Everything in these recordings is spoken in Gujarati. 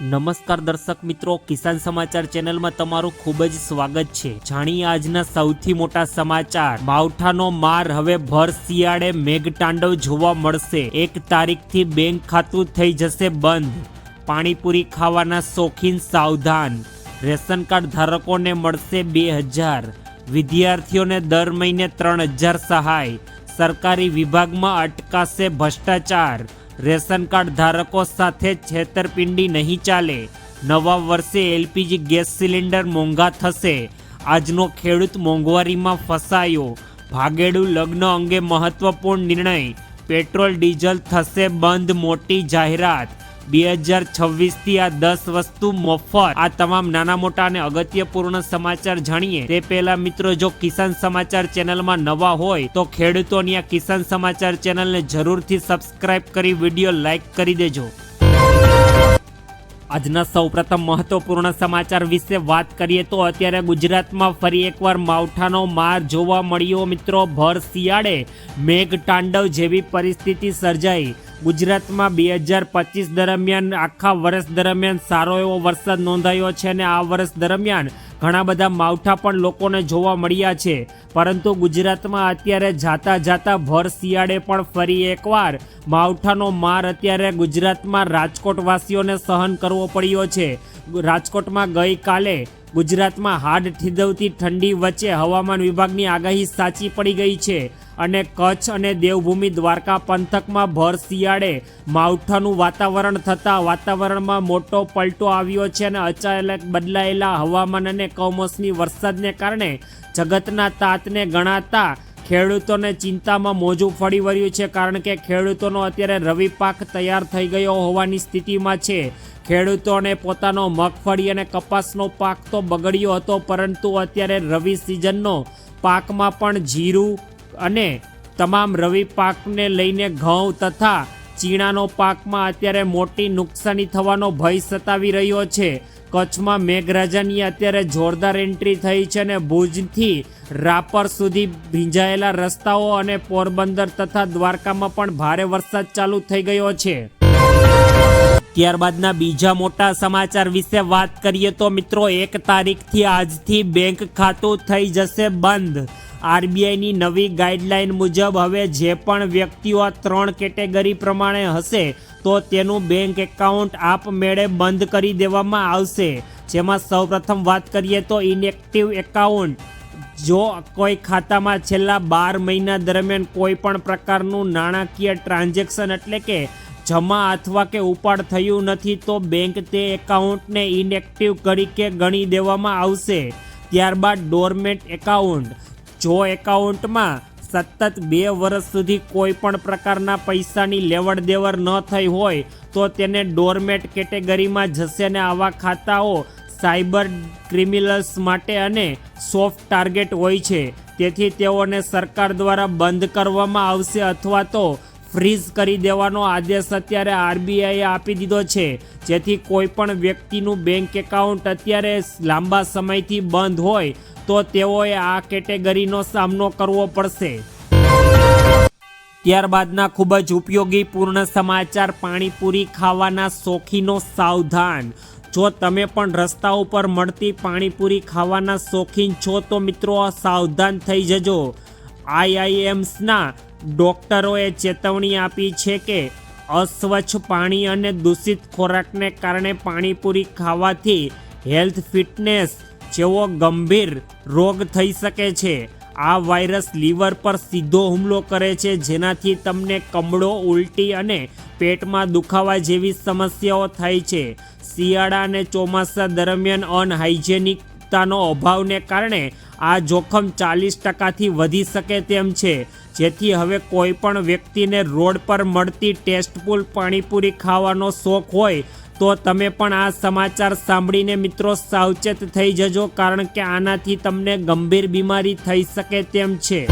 નમસ્કાર દર્શક મિત્રો, કિસાન સમાચાર ચેનલમાં તમારું ખૂબ જ સ્વાગત છે. જાણીએ આજના સૌથી મોટા સમાચાર. માવઠાનો માર હવે ભર શિયાળે મેઘતાંડવ જોવા મળશે. એક તારીખથી બેંક ખાતું થઈ જશે બંધ. પાણીપુરી ખાવાના શોખીન સાવધાન. રેશન કાર્ડ ધારકોને મળશે બે હજાર. વિદ્યાર્થીઓને દર મહિને ત્રણ હજાર સહાય. સરકારી વિભાગમાં અટકાશે ભ્રષ્ટાચાર. રેશન કાર્ડ ધારકો સાથે છેતરપિંડી નહીં ચાલે. નવા વર્ષે એલપીજી ગેસ સિલિન્ડર મોંઘા થશે. આજનો ખેડૂત મોંઘવારીમાં ફસાયો. ભાગેડુ લગ્ન અંગે મહત્વપૂર્ણ નિર્ણય. પેટ્રોલ, ડીઝલ થશે બંધ મોટી જાહેરાત. બે હજાર છવ્વીસથી આ દસ વસ્તુ મફત. આ તમામ નાના મોટા અને અગત્યપૂર્ણ સમાચાર જાણીએ. તે પહેલા મિત્રો, જો કિસાન સમાચાર ચેનલમાં નવા હોય, તો ખેડૂતોની આ કિસાન સમાચાર ચેનલને જરૂરથી સબસ્ક્રાઇબ કરી, વીડિયો લાઈક કરી દેજો. આજના સૌપ્રથમ મહત્વપૂર્ણ સમાચાર વિશે વાત કરીએ તો અત્યારે ગુજરાતમાં ફરી એકવાર માવઠાનો માર જોવા મળ્યો. મિત્રો, ભર શિયાળે મેઘ તાંડવ જેવી પરિસ્થિતિ સર્જાઈ. ગુજરાતમાં બે હજાર પચીસ દરમિયાન, આખા વર્ષ દરમિયાન સારો એવો વરસાદ નોંધાયો છે અને આ વર્ષ દરમિયાન ઘણા બધા માવઠા પણ લોકોને જોવા મળ્યા છે. પરંતુ ગુજરાતમાં અત્યારે જાતા જાતા ભર શિયાળે પણ ફરી એકવાર માવઠાનો માર અત્યારે ગુજરાતમાં રાજકોટવાસીઓને સહન કરવો પડ્યો છે. રાજકોટમાં ગઈકાલે ગુજરાતમાં હાડ ઠીદવતી ઠંડી વચ્ચે હવામાન વિભાગની આગાહી સાચી પડી ગઈ છે. અને કચ્છ અને દેવભૂમિ દ્વારકા પંથકમાં ભર શિયાળે માવઠાનું વાતાવરણ થતાં વાતાવરણમાં મોટો પલટો આવ્યો છે અને અચાનક બદલાયેલા હવામાન અને કમોસમી વરસાદને કારણે જગતના તાતને ગણાતા ખેડૂતોને ચિંતામાં મોજું ફળી વળ્યું છે કારણ કે ખેડૂતોનો અત્યારે રવિ પાક તૈયાર થઈ ગયો હોવાની સ્થિતિમાં છે. ખેડૂતોને પોતાનો મગફળી અને કપાસનો પાક તો બગડ્યો હતો પરંતુ અત્યારે રવિ સિઝનનો પાકમાં પણ જીરું અને તમામ રવિ પાકને લઈને ઘઉં તથા ચીણાનો પાકમાં અત્યારે મોટી નુકસાની થવાનો ભય સતાવી રહ્યો છે. કચ્છમાં મેઘરાજાની અત્યારે જોરદાર એન્ટ્રી થઈ છે અને ભુજથી રાપર સુધી ભીંજાયેલા રસ્તાઓ અને પોરબંદર તથા દ્વારકામાં પણ ભારે વરસાદ ચાલુ થઈ ગયો છે. ત્યારબાદના બીજા મોટા સમાચાર વિશે વાત કરીએ તો મિત્રો, એક તારીખથી આજથી બેંક ખાતું થઈ જશે બંધ. આરબીઆઈની નવી ગાઈડલાઈન મુજબ હવે જે પણ વ્યક્તિઓ ત્રણ કેટેગરી પ્રમાણે હશે, તો તેનું બેંક એકાઉન્ટ આપમેળે બંધ કરી દેવામાં આવશે. જેમાં સૌપ્રથમ વાત કરીએ તો ઇનએક્ટિવ એકાઉન્ટ. જો કોઈ ખાતામાં છેલ્લા બાર મહિના દરમિયાન કોઈ પણ પ્રકારનું નાણાકીય ટ્રાન્ઝેક્શન એટલે કે જમા અથવા કે ઉપાડ થયું નથી તો બેંક તે એકાઉન્ટને ઇનએક્ટિવ તરીકે ગણી દેવામાં આવશે. ત્યારબાદ ડોરમેટ એકાઉન્ટ જો એકાઉન્ટમાં સતત બે વર્ષ સુધી કોઈ પણ પ્રકારના પૈસાની લેવડ દેવડ ન થઈ હોય, તો તેને ડોરમેટ કેટેગરીમાં જશે ને આવા ખાતાઓ સાયબર ક્રિમિનલ્સ માટે અને સોફ્ટ ટાર્ગેટ હોય છે. તેથી તેઓને સરકાર દ્વારા બંધ કરવામાં આવશે અથવા તો ફ્રીઝ કરી દેવાનો આદેશ અત્યારે આરબીઆઈએ આપી દીધો છે. જેથી કોઈ પણ વ્યક્તિનું બેંક એકાઉન્ટ અત્યારે લાંબા સમયથી બંધ હોય તો તેઓએ આ કેટેગરીનો સામનો કરવો પડશે. ત્યારબાદના ખૂબ જ ઉપયોગી પૂર્ણ સમાચાર પાણીપુરી ખાવાના શોખીનો સાવધાન. જો તમે પણ રસ્તા ઉપર મળતી પાણીપુરી ખાવાના શોખીન છો તો મિત્રો સાવધાન થઈ જજો. આઈઆઈએમ્સના ડોક્ટરોએ ચેતવણી આપી છે કે અસ્વચ્છ પાણી અને દૂષિત ખોરાકને કારણે પાણીપુરી ખાવાથી હેલ્થ ફિટનેસ જેવો ગંભીર રોગ થઈ શકે છે. આ વાયરસ લીવર પર સીધો હુમલો કરે છે, જેનાથી તમને કમળો, ઉલટી અને પેટમાં દુખાવા જેવી સમસ્યાઓ થાય છે. શિયાળા અને ચોમાસા દરમિયાન અનહાઇજેનિકતાનો અભાવને કારણે આ જોખમ ચાલીસ ટકાથી વધી શકે તેમ છે. જેથી હવે કોઈ પણ વ્યક્તિને રોડ પર મળતી ટેસ્ટફુલ પાણીપુરી ખાવાનો શોખ હોય, તો તમે પણ આ સમાચાર સાંભળીને મિત્રો સાવચેત થઈ જજો, કારણ કે આનાથી તમને ગંભીર બીમારી થઈ શકે તેમ છે.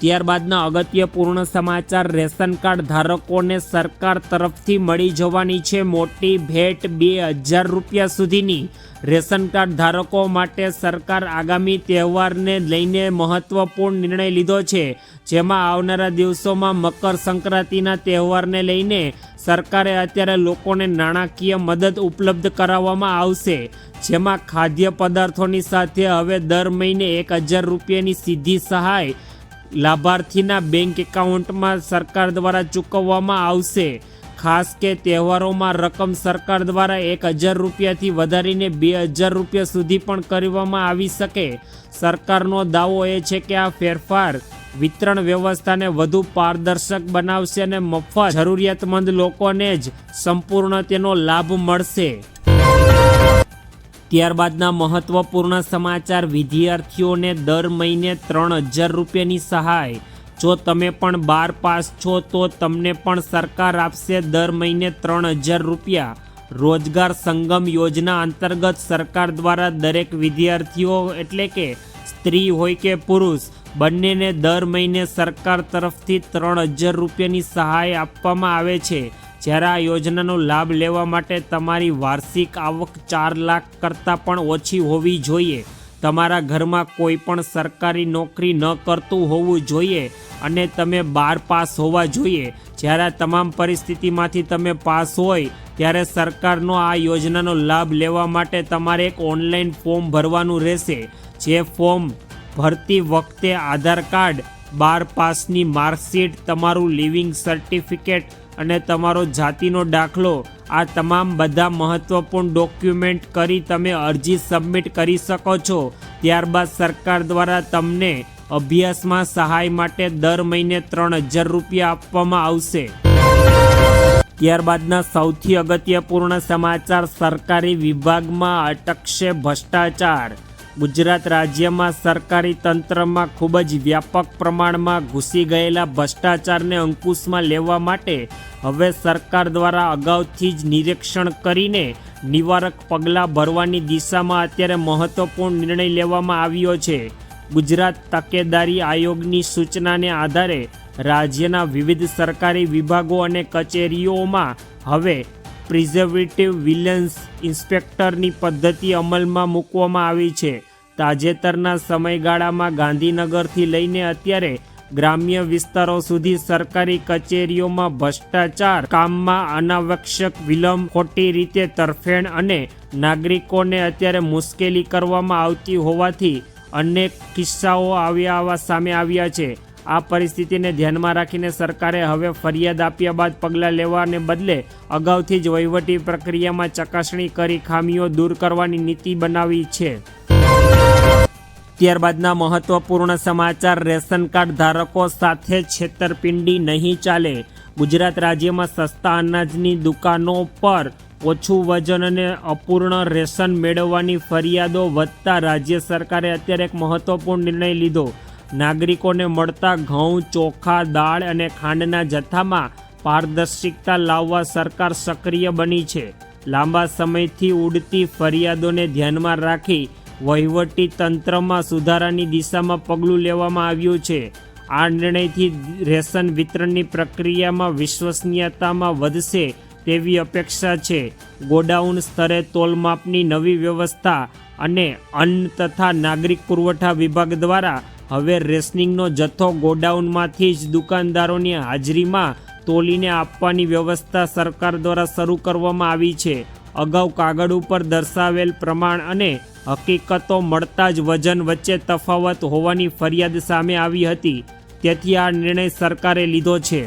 ત્યારબાદના અગત્યપૂર્ણ સમાચાર, રેશન કાર્ડ ધારકોને સરકાર તરફથી મળી જવાની છે મોટી ભેટ બે હજાર રૂપિયા સુધીની. રેશન કાર્ડ ધારકો માટે સરકાર આગામી તહેવારને લઈને મહત્વપૂર્ણ નિર્ણય લીધો છે, જેમાં આવનારા દિવસોમાં મકર સંક્રાંતિના તહેવારને લઈને સરકારે અત્યારે લોકોને નાણાકીય મદદ ઉપલબ્ધ કરાવવામાં આવશે, જેમાં ખાદ્ય પદાર્થોની સાથે હવે દર મહિને એક હજાર રૂપિયાની સીધી સહાય લાભાર્થીના બેંક એકાઉન્ટમાં સરકાર દ્વારા ચૂકવવામાં આવશે. ખાસ કે તહેવારોમાં રકમ સરકાર દ્વારા એક હજાર રૂપિયાથી વધારીને બે હજાર રૂપિયા સુધી પણ કરવામાં આવી શકે. સરકારનો દાવો એ છે કે આ ફેરફાર વિતરણ વ્યવસ્થાને વધુ પારદર્શક બનાવશે અને મફત જરૂરિયાતમંદ લોકોને જ સંપૂર્ણ તેનો લાભ મળશે. ત્યારબાદના મહત્વપૂર્ણ સમાચાર વિદ્યાર્થીઓને દર મહિને ત્રણ હજાર રૂપિયાની સહાય. જો તમે પણ બાર પાસ છો, તો તમને પણ સરકાર આપશે દર મહિને ત્રણ હજાર રૂપિયા. રોજગાર સંગમ યોજના અંતર્ગત સરકાર દ્વારા દરેક વિદ્યાર્થીઓ, એટલે કે સ્ત્રી હોય કે પુરુષ, બંનેને દર મહિને સરકાર તરફથી ત્રણ હજાર રૂપિયાની સહાય આપવામાં આવે છે. જ્યારે આ યોજનાનો લાભ લેવા માટે તમારી વાર્ષિક આવક ચાર લાખ કરતાં પણ ઓછી હોવી જોઈએ. તમારા ઘરમાં કોઈ પણ સરકારી નોકરી ન કરતું હોવું જોઈએ અને તમે બાર પાસ હોવા જોઈએ. જ્યારે તમામ પરિસ્થિતિમાંથી તમે પાસ હોય, ત્યારે સરકારનો આ યોજનાનો લાભ લેવા માટે તમારે એક ઓનલાઈન ફોર્મ ભરવાનું રહેશે. જે ફોર્મ ભરતી વખતે આધાર કાર્ડ, બાર પાસની માર્કશીટ, તમારું લિવિંગ સર્ટિફિકેટ અને તમારો જાતિનો દાખલો, આ તમામ બધા મહત્વપૂર્ણ ડોક્યુમેન્ટ કરી તમે અરજી સબમિટ કરી શકો છો. ત્યારબાદ સરકાર દ્વારા તમને અભ્યાસમાં સહાય માટે દર મહિને ત્રણ હજાર રૂપિયા આપવામાં આવશે. ત્યારબાદના સૌથી અગત્યપૂર્ણ સમાચાર સરકારી વિભાગમાં અટકશે ભ્રષ્ટાચાર. ગુજરાત રાજ્યમાં સરકારી તંત્રમાં ખૂબ જ વ્યાપક પ્રમાણમાં ઘૂસી ગયેલા ભ્રષ્ટાચારને અંકુશમાં લેવા માટે હવે સરકાર દ્વારા અગાઉથી જ નિરીક્ષણ કરીને નિવારક પગલાં ભરવાની દિશામાં અત્યારે મહત્વપૂર્ણ નિર્ણય લેવામાં આવ્યો છે. ગુજરાત તકેદારી આયોગની સૂચનાને આધારે રાજ્યના વિવિધ સરકારી વિભાગો અને કચેરીઓમાં હવે પ્રિઝર્વેટિવ વિલન્સ ઇન્સ્પેક્ટરની પદ્ધતિ અમલમાં મૂકવામાં આવી છે. તાજેતરના સમયગાળામાં ગાંધીનગરથી લઈને અત્યારે ગ્રામ્ય વિસ્તારો સુધી સરકારી કચેરીઓમાં ભ્રષ્ટાચાર, કામમાં અનાવશ્યક વિલંબ, ખોટી રીતે તરફેણ અને નાગરિકોને અત્યારે મુશ્કેલી કરવામાં આવતી હોવાથી અનેક કિસ્સાઓ આવ્યા આવા સામે આવ્યા છે. આ પરિસ્થિતિને ધ્યાનમાં રાખીને સરકારે હવે ફરિયાદ આપ્યા બાદ પગલાં લેવાને બદલે અગાઉથી જ વહીવટી પ્રક્રિયામાં ચકાસણી કરી ખામીઓ દૂર કરવાની નીતિ બનાવી છે. ત્યારબાદના મહત્વપૂર્ણ સમાચાર, રેશન કાર્ડ ધારકો સાથે છેતરપિંડી નહીં ચાલે. ગુજરાત રાજ્યમાં સસ્તા અનાજની દુકાનો પર ઓછું વજન અને અપૂર્ણ રેશન મેળવવાની ફરિયાદો વધતા રાજ્ય સરકારે અત્યારે એક મહત્વપૂર્ણ નિર્ણય લીધો. નાગરિકોને મળતા ઘઉં, ચોખા, દાળ અને ખાંડના જથ્થામાં પારદર્શિકતા લાવવા સરકાર સક્રિય બની છે. લાંબા સમયથી ઉડતી ફરિયાદોને ધ્યાનમાં રાખી વહીવટી તંત્રમાં સુધારાની દિશામાં પગલું લેવામાં આવ્યું છે. આ નિર્ણયથી રેશન વિતરણની પ્રક્રિયામાં વિશ્વસનીયતામાં વધશે તેવી અપેક્ષા છે. ગોડાઉન સ્તરે તોલમાપની નવી વ્યવસ્થા અને અન્ન તથા નાગરિક પુરવઠા વિભાગ દ્વારા હવે રેશનિંગનો જથ્થો ગોડાઉનમાંથી જ દુકાનદારોની હાજરીમાં તોલીને આપવાની વ્યવસ્થા સરકાર દ્વારા શરૂ કરવામાં આવી છે. અગાઉ કાગળ ઉપર દર્શાવેલ પ્રમાણ અને હકીકતો મળતા જ વજન વચ્ચે તફાવત હોવાની ફરિયાદ સામે આવી હતી. તેથી આ નિર્ણય સરકારે લીધો છે.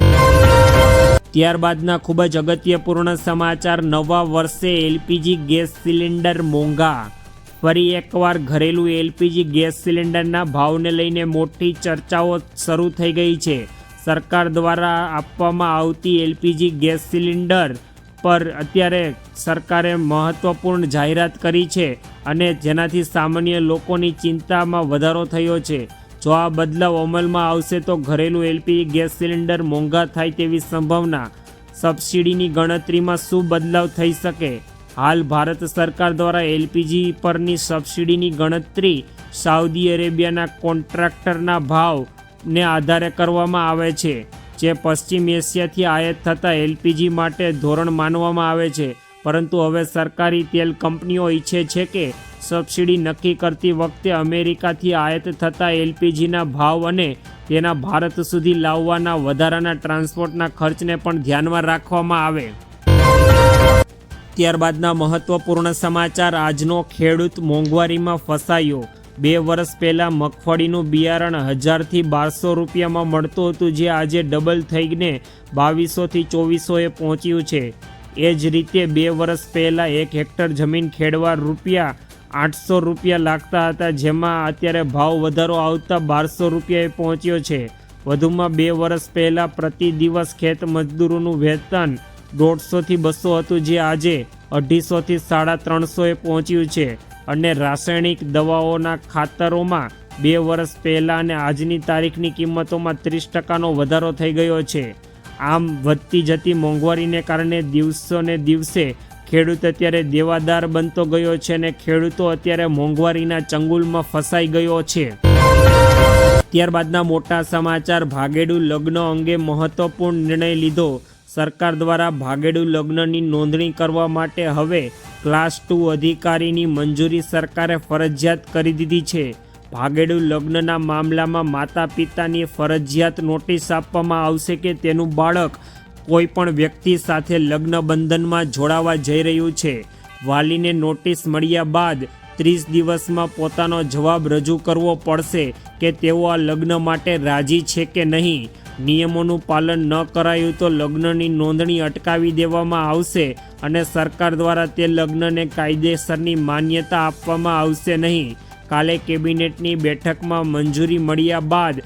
ત્યારબાદના ખૂબ જ અગત્યપૂર્ણ સમાચાર. નવા વર્ષે એલપીજી ગેસ સિલિન્ડર મોંઘા. ફરી એકવાર ઘરેલું એલપીજી ગેસ સિલિન્ડરના ભાવને લઈને મોટી ચર્ચાઓ શરૂ થઈ ગઈ છે. સરકાર દ્વારા આપવામાં આવતી એલપીજી ગેસ સિલિન્ડર પર અત્યારે સરકારે મહત્ત્વપૂર્ણ જાહેરાત કરી છે અને જેનાથી સામાન્ય લોકોની ચિંતામાં વધારો થયો છે. જો આ બદલાવ અમલમાં આવશે તો ઘરેલું એલપીજી ગેસ સિલિન્ડર મોંઘા થાય તેવી સંભાવના. સબસિડીની ગણતરીમાં શું બદલાવ થઈ શકે? હાલ ભારત સરકાર દ્વારા એલપીજી પરની સબસિડીની ગણતરી સાઉદી અરેબિયાના કોન્ટ્રાક્ટરના ભાવને આધારે કરવામાં આવે છે. જે પશ્ચિમ એશિયાથી આયાત થતા એલપીજી માટે ધોરણ માનવામાં આવે છે. પરંતુ હવે સરકારી તેલ કંપનીઓ ઈચ્છે છે કે સબસિડી નક્કી કરતી વખતે અમેરિકાથી આયાત થતા એલપીજીના ભાવ અને તેના ભારત સુધી લાવવાના વધારાના ટ્રાન્સપોર્ટના ખર્ચને પણ ધ્યાનમાં રાખવામાં આવે. ત્યારબાદના મહત્વપૂર્ણ સમાચાર. આજનો ખેડૂત મોંઘવારીમાં ફસાયો. બે વર્ષ પહેલાં મગફળીનું બિયારણ હજારથી બારસો રૂપિયામાં મળતું હતું, જે આજે ડબલ થઈને બાવીસોથી ચોવીસોએ પહોંચ્યું છે. એ જ રીતે બે વર્ષ પહેલાં એક હેક્ટર જમીન ખેડવા રૂપિયા આઠસો રૂપિયા લાગતા હતા, જેમાં અત્યારે ભાવ વધારો આવતા બારસો રૂપિયાએ પહોંચ્યો છે. વધુમાં બે વર્ષ પહેલાં પ્રતિ દિવસ ખેત મજદૂરોનું વેતન દોઢસોથી બસો હતું, જે આજે અઢીસોથી સાડા ત્રણસોએ પહોંચ્યું છે. અને રાસાયણિક દવાઓના ખાતરોમાં બે વર્ષ પહેલાં અને આજની તારીખની કિંમતોમાં ત્રીસ ટકાનો વધારો થઈ ગયો છે. આમ વધતી જતી મોંઘવારીને કારણે દિવસોને દિવસે ખેડૂત અત્યારે દેવાદાર બનતો ગયો છે અને ખેડૂતો અત્યારે મોંઘવારીના ચંગુલમાં ફસાઈ ગયો છે. ત્યારબાદના મોટા સમાચાર, ભાગેડુ લગ્ન અંગે મહત્વપૂર્ણ નિર્ણય લીધો. સરકાર દ્વારા ભાગેડુ લગ્નની નોંધણી કરવા માટે હવે ક્લાસ ટુ અધિકારીની મંજૂરી સરકારે ફરજિયાત કરી દીધી છે. ભાગેડુ લગ્નના મામલામાં માતા પિતાની ફરજિયાત નોટિસ આપવામાં આવશે કે તેનું બાળક કોઈ પણ વ્યક્તિ સાથે લગ્ન બંધનમાં જોડાવા જઈ રહ્યું છે. વાલીને નોટિસ મળ્યા બાદ ત્રીસ દિવસમાં પોતાનો જવાબ રજૂ કરવો પડશે કે તેઓ આ લગ્ન માટે રાજી છે કે નહીં. નિયમોનું પાલન ન કરાયું તો લગ્નની નોંધણી અટકાવી દેવામાં આવશે અને સરકાર દ્વારા તે લગ્નને કાયદેસરની માન્યતા આપવામાં આવશે નહીં. કાલે કેબિનેટની બેઠકમાં મંજૂરી મળ્યા બાદ